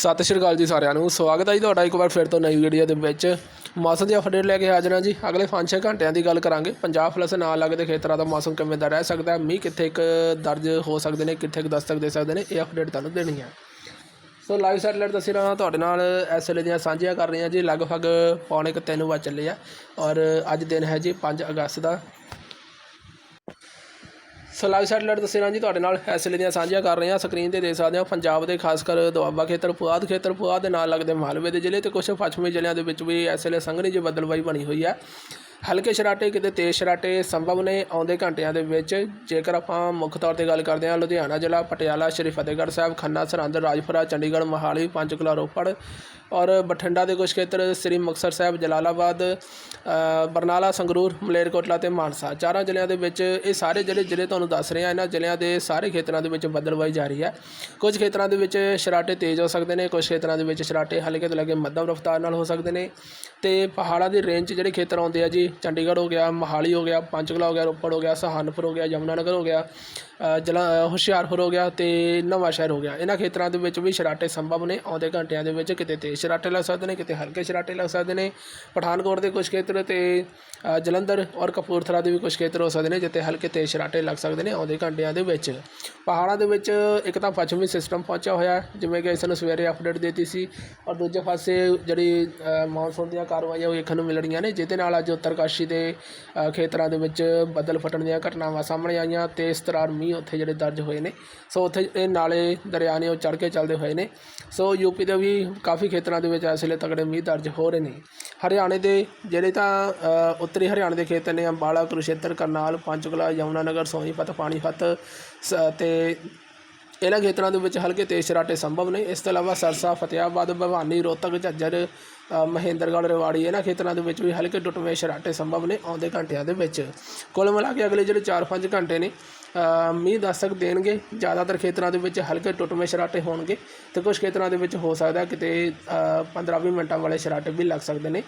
ਸਤਿ ਸ਼੍ਰੀ ਅਕਾਲ ਜੀ ਸਾਰਿਆਂ ਨੂੰ। ਸਵਾਗਤ ਹੈ ਜੀ ਤੁਹਾਡਾ ਇੱਕ ਵਾਰ ਫਿਰ ਤੋਂ ਨਵੀਂ ਵੀਡੀਓ ਦੇ ਵਿੱਚ। ਮੌਸਮ ਦੀ ਅਪਡੇਟ ਲੈ ਕੇ ਹਾਜ਼ਰ ਹਾਂ ਜੀ। ਅਗਲੇ 5-6 ਘੰਟਿਆਂ ਦੀ ਗੱਲ ਕਰਾਂਗੇ। ਪੰਜਾਬ ਪਲੱਸ ਨਾਲ ਲੱਗਦੇ ਖੇਤਰਾਂ ਦਾ ਮੌਸਮ ਕਿਵੇਂ ਦਾ ਰਹਿ ਸਕਦਾ ਹੈ? ਮੀਂਹ ਕਿੱਥੇ ਇੱਕ ਦਰਜ ਹੋ ਸਕਦੇ ਨੇ? ਕਿੱਥੇ ਕੁ ਦਸਤਕ ਦੇ ਸਕਦੇ ਨੇ? ਇਹ ਅਪਡੇਟ ਤੁਹਾਨੂੰ ਦੇਣੀ ਹੈ। ਸੋ ਲਾਈਵ ਸੈਟਲਾਈਟ ਦੱਸੀ ਰਹਾ, ਤੁਹਾਡੇ ਨਾਲ ਇਸ ਵੇਲੇ ਦੀਆਂ ਸਾਂਝੀਆਂ ਕਰ ਰਹੇ ਹਾਂ ਜੀ। ਲਗਭਗ ਪੌਣੇ ਕੁ ਤਿੰਨ ਵਜੇ ਚੱਲੇ ਆ। ਔਰ ਅੱਜ ਦਿਨ ਹੈ ਜੀ 5 ਅਗਸਤ ਦਾ। ਸੋ ਲਾਈਵ ਸੈਟਲਾਈਟ ਦੱਸੇ ਜੀ ਤੁਹਾਡੇ ਨਾਲ ਇਸ ਵੇਲੇ ਦੀਆਂ ਸਾਂਝੀਆਂ ਕਰ ਰਹੇ ਹਾਂ। ਸਕਰੀਨ ਤੇ ਦੇਖ ਸਕਦੇ ਹੋ, ਪੰਜਾਬ ਦੇ ਖਾਸ ਕਰ ਦੁਆਬਾ ਖੇਤਰ, ਪੁਆਧ ਖੇਤਰ, ਪੁਆਧ ਦੇ ਨਾਲ ਲੱਗਦੇ ਮਾਲਵੇ ਦੇ ਜ਼ਿਲ੍ਹੇ ਤੇ ਕੁਝ ਪੱਛਮੀ ਜ਼ਿਲ੍ਹਿਆਂ ਦੇ ਵਿੱਚ ਵੀ ਇਸ ਵੇਲੇ ਸੰਘਣੀ ਜਿਹੀ ਬਦਲਵਾਈ ਬਣੀ ਹੋਈ ਹੈ। ਹਲਕੇ ਸ਼ਰਾਟੇ ਕਿਤੇ ਤੇਜ਼ ਸ਼ਰਾਟੇ ਸੰਭਵ ਨੇ ਆਉਂਦੇ ਘੰਟਿਆਂ ਦੇ ਵਿੱਚ। ਜੇਕਰ ਆਪਾਂ ਮੁੱਖ ਤੌਰ ਤੇ ਗੱਲ ਕਰਦੇ ਹਾਂ, ਲੁਧਿਆਣਾ ਜ਼ਿਲ੍ਹਾ, ਪਟਿਆਲਾ, ਸ਼੍ਰੀ ਫਤਿਹਗੜ੍ਹ ਸਾਹਿਬ, ਖੰਨਾ, ਸਰਹੰਦ, ਰਾਜਪੁਰਾ, ਚੰਡੀਗੜ੍ਹ, ਮੋਹਾਲੀ, ਪੰਚਕੂਲਾ, ਰੋਪੜ ਔਰ ਬਠਿੰਡਾ ਦੇ ਕੁਝ ਖੇਤਰ, ਸ੍ਰੀ ਮੁਕਤਸਰ ਸਾਹਿਬ, ਜਲਾਲਾਬਾਦ ਬਰਨਾਲਾ, ਸੰਗਰੂਰ, ਮਲੇਰਕੋਟਲਾ ਤੇ ਮਾਨਸਾ। ਚਾਰਾਂ ਜ਼ਿਲ੍ਹਿਆਂ ਦੇ ਵਿੱਚ ਇਹ ਸਾਰੇ ਜਿਹੜੇ ਜ਼ਿਲ੍ਹੇ ਤੁਹਾਨੂੰ ਦੱਸ ਰਹੇ ਆ ਇਹਨਾਂ ਜ਼ਿਲ੍ਹਿਆਂ ਦੇ ਸਾਰੇ ਖੇਤਰਾਂ ਦੇ ਵਿੱਚ ਬੱਦਲਬਾਈ ਜਾਰੀ ਹੈ। ਕੁਝ ਖੇਤਰਾਂ ਦੇ ਵਿੱਚ ਸ਼ਰਾਟੇ ਤੇਜ਼ ਹੋ ਸਕਦੇ ਨੇ ਕੁਝ ਖੇਤਰਾਂ ਦੇ ਵਿੱਚ ਸ਼ਰਾਟੇ ਹਲਕੇ ਤੋਂ ਲੈ ਕੇ ਮੱਧਮ ਰਫ਼ਤਾਰ ਨਾਲ ਹੋ ਸਕਦੇ ਨੇ। ਤੇ ਪਹਾੜਾਂ ਦੀ ਰੇਂਜ 'ਚ ਜਿਹੜੇ ਖੇਤਰ ਆਉਂਦੇ ਆ ਜੀ ਚੰਡੀਗੜ੍ਹ ਹੋ ਗਿਆ ਮੋਹਾਲੀ ਹੋ ਗਿਆ ਪੰਚਕੂਲਾ ਹੋ ਗਿਆ ਰੋਪੜ ਹੋ ਗਿਆ ਸਹਾਰਨਪੁਰ ਹੋ ਗਿਆ ਯਮੁਨਾ ਨਗਰ ਹੋ ਗਿਆ ਅ, ਜਲਾ ਹੁਸ਼ਿਆਰਪੁਰ ਹੋ ਗਿਆ ਅਤੇ ਨਵਾਂ ਸ਼ਹਿਰ ਹੋ ਗਿਆ। ਇਹਨਾਂ ਖੇਤਰਾਂ ਦੇ ਵਿੱਚ ਵੀ ਸ਼ਰਾਟੇ ਸੰਭਵ ਨੇ ਆਉਂਦੇ ਘੰਟਿਆਂ ਦੇ ਵਿੱਚ ਕਿਤੇ ਤੇਜ਼ ਸ਼ਰਾਟੇ ਲੱਗ ਸਕਦੇ ਨੇ ਕਿਤੇ ਹਲਕੇ ਸ਼ਰਾਟੇ ਲੱਗ ਸਕਦੇ ਨੇ। ਪਠਾਨਕੋਟ ਦੇ ਕੁਝ ਖੇਤਰ ਅਤੇ ਜਲੰਧਰ ਔਰ ਕਪੂਰਥਲਾ ਦੇ ਵੀ ਕੁਝ ਖੇਤਰ ਹੋ ਸਕਦੇ ਨੇ ਜਿੱਥੇ ਹਲਕੇ ਤੇਜ਼ ਸ਼ਰਾਟੇ ਲੱਗ ਸਕਦੇ ਨੇ ਆਉਂਦੇ ਘੰਟਿਆਂ ਦੇ ਵਿੱਚ। ਪਹਾੜਾਂ ਦੇ ਵਿੱਚ ਇੱਕ ਤਾਂ ਪੱਛਮੀ ਸਿਸਟਮ ਪਹੁੰਚਿਆ ਹੋਇਆ ਜਿਵੇਂ ਕਿ ਇਸ ਨੂੰ ਸਵੇਰੇ ਅਪਡੇਟ ਦਿੱਤੀ ਸੀ ਔਰ ਦੂਜੇ ਪਾਸੇ ਜਿਹੜੀ ਮੌਨਸੂਨ ਦੀਆਂ ਕਾਰਵਾਈਆਂ ਉਹ ਵੇਖਣ ਨੂੰ ਮਿਲ ਨੇ ਜਿਹਦੇ ਨਾਲ ਅੱਜ ਉੱਤਰ ਉੱਤਰਕਾਸ਼ੀ ਦੇ ਖੇਤਰਾਂ ਦੇ ਵਿੱਚ ਬੱਦਲ ਫਟਣ ਦੀਆਂ ਘਟਨਾਵਾਂ ਸਾਹਮਣੇ ਆਈਆਂ ਤੇ ਇਸ ਤਰ੍ਹਾਂ ਮੀਂਹ ਉੱਥੇ ਜਿਹੜੇ ਦਰਜ ਹੋਏ ਨੇ। ਸੋ ਉੱਥੇ ਇਹ ਨਾਲੇ ਦਰਿਆ ਨੇ ਉਹ ਚੜ੍ਹ ਕੇ ਚੱਲਦੇ ਹੋਏ ਨੇ। ਸੋ ਯੂਪੀ ਦੇ ਵੀ ਕਾਫੀ ਖੇਤਰਾਂ ਦੇ ਵਿੱਚ ਇਸ ਵੇਲੇ ਤਕੜੇ ਮੀਂਹ ਦਰਜ ਹੋ ਰਹੇ ਨੇ। ਹਰਿਆਣੇ ਦੇ ਜਿਹੜੇ ਤਾਂ ਉੱਤਰੀ ਹਰਿਆਣੇ ਦੇ ਖੇਤਰ ਨੇ ਅੰਬਾਲਾ ਕੁਰੂਸ਼ੇਤਰ ਕਰਨਾਲ, ਪੰਚਕੂਲਾ, ਯਮੁਨਾਨਗਰ, ਸੋਨੀਪਤ, ਪਾਣੀਪਤ, ਸ- ਤੇ ਇਹਨਾਂ ਖੇਤਰਾਂ ਦੇ ਵਿੱਚ ਹਲਕੇ ਤੇਜ਼ ਸ਼ਰਾਟੇ ਸੰਭਵ ਨੇ। ਇਸ ਤੋਂ ਇਲਾਵਾ ਸਰਸਾ ਫਤਿਆਬਾਦ ਭਵਾਨੀ ਰੋਹਤਕ ਝੱਜਰ ਅ, ਮਹੇਂਦਰਗੜ੍ਹ ਰੇਵਾੜੀ ਇਹਨਾਂ ਖੇਤਰਾਂ ਦੇ ਵਿੱਚ ਵੀ ਹਲਕੇ ਟੁੱਟਵੇਂ ਸ਼ਰਾਟੇ ਸੰਭਵ ਨੇ ਆਉਂਦੇ ਘੰਟਿਆਂ ਦੇ ਵਿੱਚ। ਕੁੱਲ ਮਿਲਾ ਕੇ ਅਗਲੇ ਜਿਹੜੇ 4-5 ਘੰਟੇ ਨੇ ਅ, ਮੀਂਹ ਦਸਤਕ ਦੇਣਗੇ। ਜ਼ਿਆਦਾਤਰ ਖੇਤਰਾਂ ਦੇ ਵਿੱਚ ਹਲਕੇ ਟੁੱਟਵੇਂ ਸ਼ਰਾਟੇ ਹੋਣਗੇ ਤੇ ਕੁਝ ਖੇਤਰਾਂ ਦੇ ਵਿੱਚ ਹੋ ਸਕਦਾ ਕਿਤੇ 15-20 ਮਿੰਟਾਂ ਵਾਲੇ ਸ਼ਰਾਟੇ ਵੀ ਲੱਗ ਸਕਦੇ ਨੇ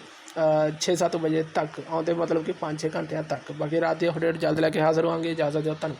6-7 ਵਜੇ ਤੱਕ ਆਉਂਦੇ ਮਤਲਬ ਕਿ 5-6 ਘੰਟਿਆਂ ਤੱਕ। ਬਾਕੀ ਰਾਤ ਦੀ ਅਪਡੇਟ ਜਲਦ ਲੈ ਕੇ ਹਾਜ਼ਰ ਹੋਵਾਂਗੇ। ਇਜਾਜ਼ਤ ਦਿਓ ਤੁਹਾਨੂੰ